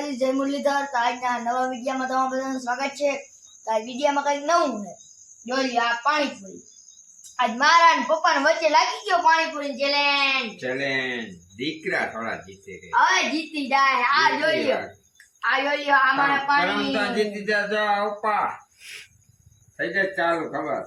માતાજી જય મુરલીધર. તો આજના નવા વિડીયામાં તમારું બધાનું સ્વાગત છે. તો આ વિડીયોમાં કંઈક નવું છે. જોઈ આ પાણીપુરી. આજ મારા અને પપ્પાને વચ્ચે લાગી ગયો પાણીપુરી ચેલેન્જ ચેલેન્જ દીકરા થોડા જીતે ગઈ હવે જીતી જાય. આ જોઈ લો. આ જોઈ લો આ મારા પાણી જીતી જા ઉપા થઈ જાય ચાલુ ખબર.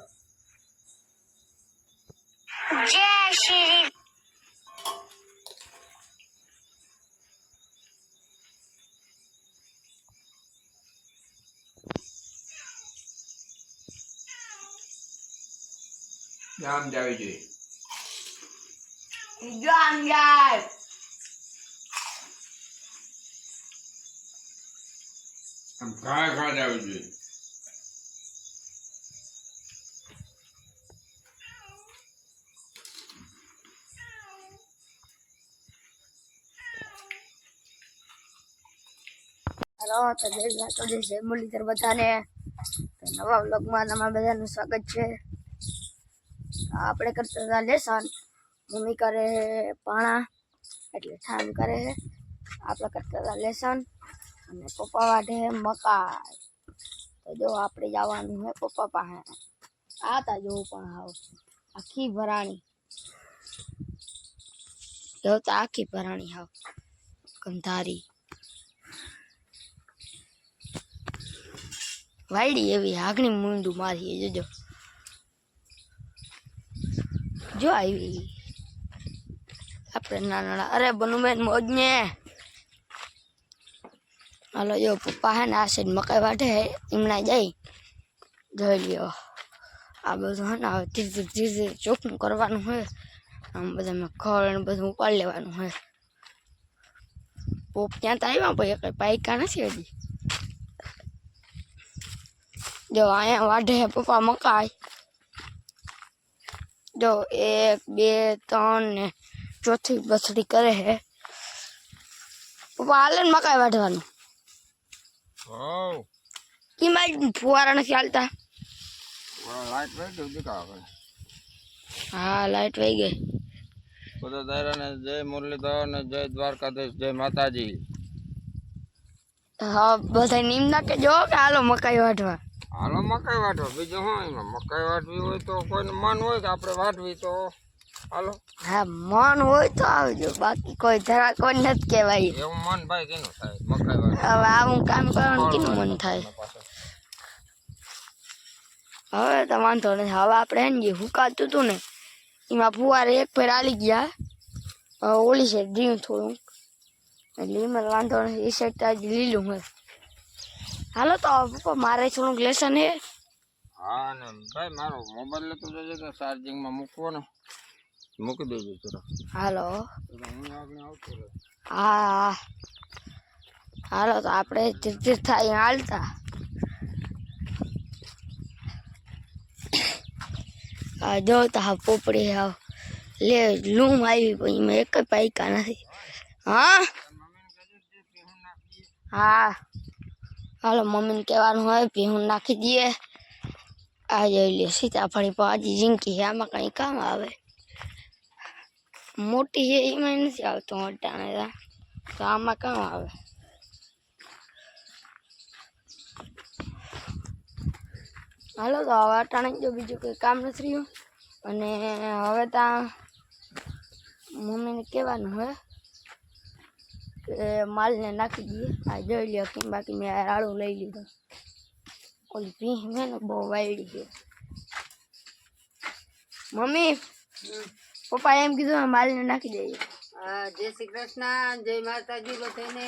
જામ જાવી જોઈએ જો આમ જાય આમ ઘા ઘા જાવી જોઈએ હેલો તો જય માતાજી જય મુરલીધર બધાને તો નવા વ્લોગમાં તમારા બધાનું સ્વાગત છે આપણે કરતા હતા લેસન મમ્મી કરે પાણા એટલે ઠામ કરે છે આપણે કરતા હતા લેસન અને પપ્પા વાઢે મકાઈ તો જો આપણે જવાનું છે પપ્પા પાસે આ તા જોવું પણ આવ આખી ભરાણી જો તો આખી ભરાણી હાવ ગંધારી વાયડી એવી આગણી મૂંડું મારી જોજો જો આવી. આપણે નાના અરે બનુબેન મોજ ને હાલો, જો, પપ્પા હે ને આ સાઈડ મકાઈ વાટે હે. એમના જઈ જોઈ લ્યો. આ બધું હે ને હવે ધીરે ધીરે ધીરે ચોખ્ખું કરવાનું હોય આમ બધા ખળ ને બધું ઉપાડી લેવાનું હોય પોપ ત્યાં તો આવ્યા ભાઈ કઈ પાયકા નથી હજી. જો, અહીંયા વાઢે પપ્પા મકાઈ. જો એક બે ત્રણ ને ચોથી બસડી કરે હે. પપ્પા હાલે ને મકાઈ વાઢવાનું. કિંમત ફુવારા નથી હાલતા. હા લાઈટ વહી ગઈ. બધા દાયરાને જય મુરલીધર ને જય દ્વારકાધીશ જય માતાજી. હા બધા નીમ કે જો કે હાલો મકાઈ વાઢવા. હાલો મકાઈ વાટો બીજું શું એમાં મકાઈ વાટવી હોય તો કોઈને મન હોય તો આપણે વાટવી તો. હાલો. હા મન હોય તો આવજો. બાકી કોઈ ધરા કોઈ નથી કહેવાય. એવું મન ભાઈ કેનું થાય? મકાઈ વાટવી હવે આવું કામ કરવાનું કેનું મન થાય? હવે તો વાંધો નથી. હવે આપણે એને જે હુકાતું હતું ને એમાં ફુવારે એક ફેર આલી ગયા. હવે ઓલી છે ડ્રીમ થોડુંક એટલે એમાં વાંધો નથી. એ સાઈડ તો આજે લીલું હોય. હાલો તો હવે પપ્પા મારે થોડુંક લેસન હે હા ને ભાઈ મારો મોબાઈલ લેતો જજો તો ચાર્જિંગમાં મૂકવો ને મૂકી દેજો જરા હાલો તો હું આગળ આવતો રહે હા હાલો તો આપણે ધીરે ધીરે થાય હાલતા હા જો તો હા પોપડી હાવ લે લૂમ આવી પણ એમાં એક જ પાયકા નથી હા હા હાલો મમ્મીને કહેવાનું હોય ભીહું નાખી દઈએ આ જોઈ લે સીતાફળી પાજી ઝીંકી છે આમાં કંઈ કામ આવે મોટી છે એમાં નથી આવતો અટાણે તો આમાં કામ આવે હાલો તો હવે અટાણે જો બીજું કંઈ કામ નથી રહ્યું અને હવે ત્યાં મમ્મીને કહેવાનું હોય કે માલને નાખી દઈએ આ જોઈ લ્યો કેમ બાકી મેં આ રાડું લઈ લીધો ઓલી ભીહ મેં ને બહુ વાયડી છે મમ્મી પપ્પા એમ કીધું આ માલને નાખી દઈએ હા જય શ્રી કૃષ્ણ જય માતાજી બધાને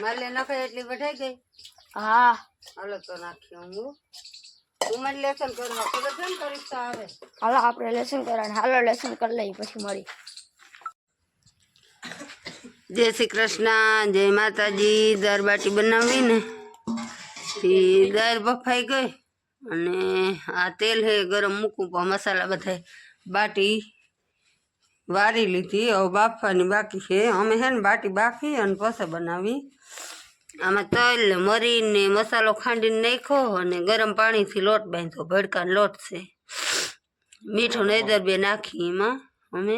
માલે નખાય એટલી વઢાઈ ગઈ હા હાલો તો નાખ્યો હું તું મને લેસન કરવા ખબર છે ને પરીક્ષા આવે હાલો આપણે લેસન કરવાનું હાલો લેસન કરી લઈએ પછી મળી જય શ્રી કૃષ્ણ, જય માતાજી દાળ બાટી બનાવી ને દાળ બફાઈ ગઈ અને આ તેલ હે ગરમ મૂકું પણ મસાલા બધા બાટી વારી લીધી. હવે બાફવાની બાકી છે. અમે હે ને બાટી બાફી અને પછી બનાવી. આમાં તલ ને મરી ને મસાલો ખાંડીને નાખો અને ગરમ પાણીથી લોટ બાંધ્યો. ભડકાનો લોટ છે. મીઠું નૈદર બે નાખી એમાં. અમે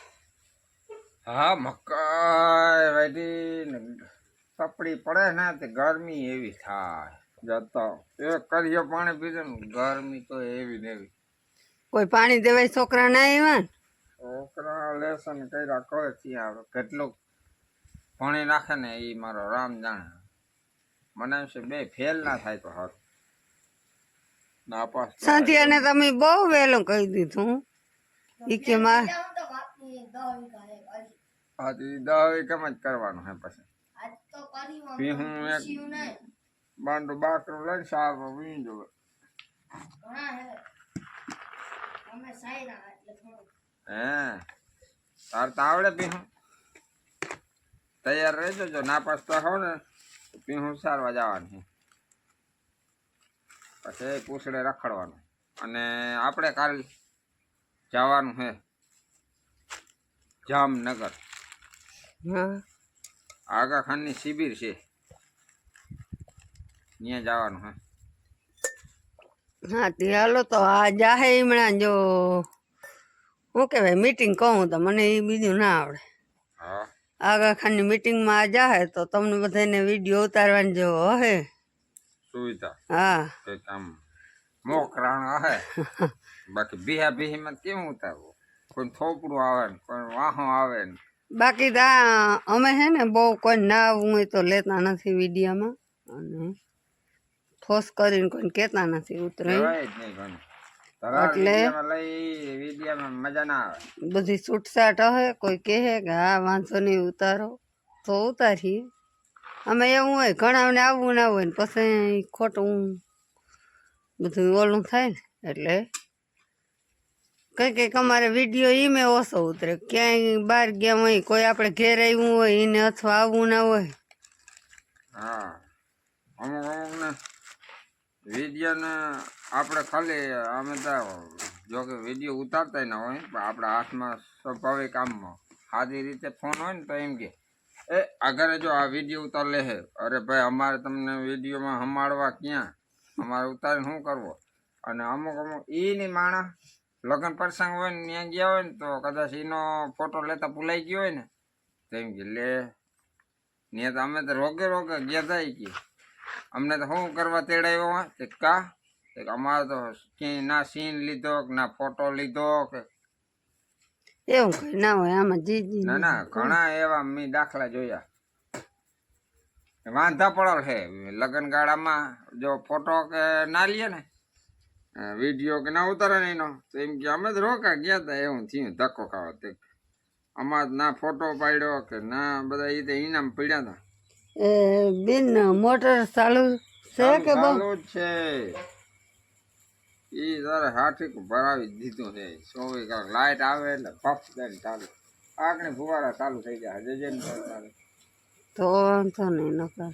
હા મકાઈ વાટી સપડી પડે ને તે ગરમી એવી થાય. જતો એક કરીએ પાણી પીધે ને ગરમી તો એવી ને એવી. કોઈ પાણી દેવાય છોકરા ના આવ્યા છોકરા લેસન કર્યા કરે ત્યાં કેટલું પાણી નાખે ને એ મારો રામ જાણે. મને એમ છે બે ફેલ ના થાય તો હાથ નાપાસ. સાંધિયાને તમે બહુ વહેલું કહી દીધું. એ કે માં હું તો બાપની દવા વિકારે કરી હા તો ઈ દવા કેમ જ કરવાનું હે પછી હું એક પૂછ્યું બાકરું લઈને સારમાં વીણ જવે હે. તાર તો આવડે પીહું તૈયાર રહેજો જો ના તો હો ને પીહું સારવા જવાનું પછી પૂછડે રખડવાનું. અને આપણે કાલ જવાનું હે જામનગર. આગા ખાનની શિબિર છે ત્યાં જવાનું હે હા તે હાલો તો આ જાહે હમણાં જો શું કહેવાય મીટિંગ કહું તો મને એ બીજું ના આવડે હા આગા ખાનની મિટિંગમાં આ જાહે તો તમને બધાને વિડીયો ઉતારવાની જો હે સુવિધા હા કંઈક આમ મોકરાણ હે બાકી બીહા બીહીમાં કેવું ઉતારવું કોઈ થોપડું આવે ને કોઈ વાહો આવે ને બાકી તા અમે હે ને બહુ કોઈ ના આવવું હોય તો લેતા નથી વિડીયામાં. અને ફોસ કરીને કોઈને કહેતા નથી ઉતરે એટલે? ના બધી છૂટછાટ હોય કોઈ કહે કે હા વાંધો નહીં ઉતારો. તો ઉતારીએ. અમે એવું હોય ઘણાને આવવું ના હોય ને પછી ખોટું બધું ઓલું થાય ને એટલે કંઈક કંઈક અમારે વિડીયો ઈમે ઓછો ઉતરે ક્યાંય બહાર ગયા હોય કોઈ આપણે ઘેર આવ્યું હોય એને અથવા આવવું ના હોય હા અમુક અમુક ને વિડીયોને આપણે ખાલી અમે તો જો કે વિડીયો ઉતારતા ના હોય પણ આપણા હાથમાં સ્વાભાવિક કામમાં સાદી રીતે ફોન હોય ને તો એમ કે એ આગળ જો આ વિડીયો ઉતાર લે હે અરે ભાઈ અમારે તમને વિડીયોમાં હમાડવા ક્યાં અમારે ઉતારીને શું કરવો અને અમુક અમુક ઈની માણસ લગ્ન પ્રસંગ હોય ને ત્યાં ગયા હોય ને તો કદાચ એનો ફોટો લેતા ભૂલાઈ ગયો હોય ને તો એમ કે લે ને તો અમે તો રોગે રોગે ગયા હતા કે અમને તો શું કરવા તેડાયો હોય તે કા અમારે તો ક્યાંય ના સીન લીધો કે ના ફોટો લીધો કે. એવું કઈ ના હોય આમાં જીજી ના ના ઘણા એવા મેં દાખલા જોયા. વાંધા પડેલ છે લગ્ન ગાળામાં જો ફોટો કે ના લઈએ ને વિડીયો કે ના ઉતારે ને એનો તો એમ કે અમે તો રોકા ગયા હતા એવું થયું ધક્કો ખાવા તે અમાર ના ફોટો પાડ્યો કે ના બધા એ તો ઇનામ પડ્યા હતા એ બેન મોટર ચાલુ છે કે બહુ ચાલુ જ છે ઈ તારે હાથી ભરાવી જ દીધું છે ચોવીસ કલાક લાઈટ આવે એટલે પફ દઈને ચાલુ આગળ ફુવારા ચાલુ થઈ જાય હજે જઈને ચાલુ તો વાંધો નહીં નકર